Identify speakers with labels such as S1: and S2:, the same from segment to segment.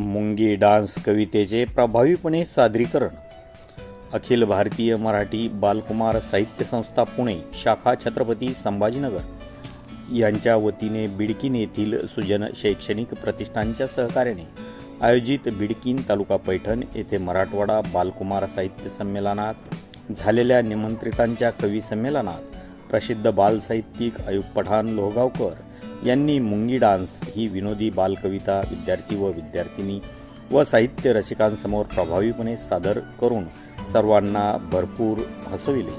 S1: मुंगी डान्स कवितेचे प्रभावीपणे सादरीकरण. अखिल भारतीय मराठी बालकुमार साहित्य संस्था पुणे शाखा छत्रपती संभाजीनगर. यांच्या वतीने बिडकीन येथील सुजन शैक्षणिक प्रतिष्ठानच्या सहकार्याने आयोजित बिडकीन तालुका पैठण येथे मराठवाडा बालकुमार साहित्य संमेलनात झालेल्या निमंत्रितांच्या कवी संमेलनात प्रसिद्ध बाल साहित्यिक अयुब पठाण लोहगावकर यांनी मुंगी डान्स ही विनोदी बालकविता विद्यार्थी व विद्यार्थिनी व साहित्य रसिकांसमोर प्रभावीपणे सादर करून सर्वांना भरपूर हसविले.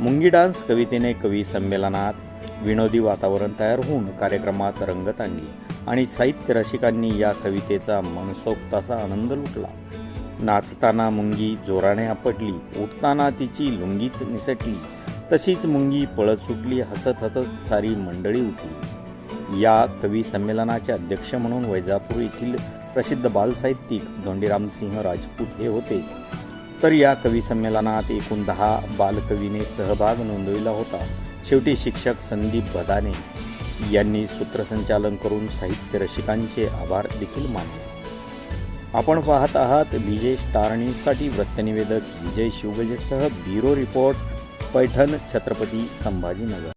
S1: मुंगी डान्स कवितेने कवी संमेलनात विनोदी वातावरण तयार होऊन कार्यक्रमात रंगत आणली आणि साहित्य रसिकांनी या कवितेचा मनसोक्ताचा आनंद लुटला. नाचताना मुंगी जोराने आपटली उठताना तिची लुंगीच निसटली तशीच मुंगी पळत सुटली हसत हसत सारी मंडळी उठली. या कवी संमेलनाचे अध्यक्ष म्हणून वैजापूर येथील प्रसिद्ध बालसाहित्यिक धोंडीराम सिंह राजपूत हे होते. तर या कवी संमेलनात एकूण दहा बालकवीने सहभाग नोंदविला होता. शेवटी शिक्षक संदीप भदाने यांनी सूत्रसंचालन करून साहित्य रसिकांचे आभार देखील मानले. आपण पाहत आहात विजय स्टार न्यूजसाठी वृत्तनिवेदक विजय शिवगजेसह ब्युरो रिपोर्ट पैठण छत्रपती संभाजीनगर.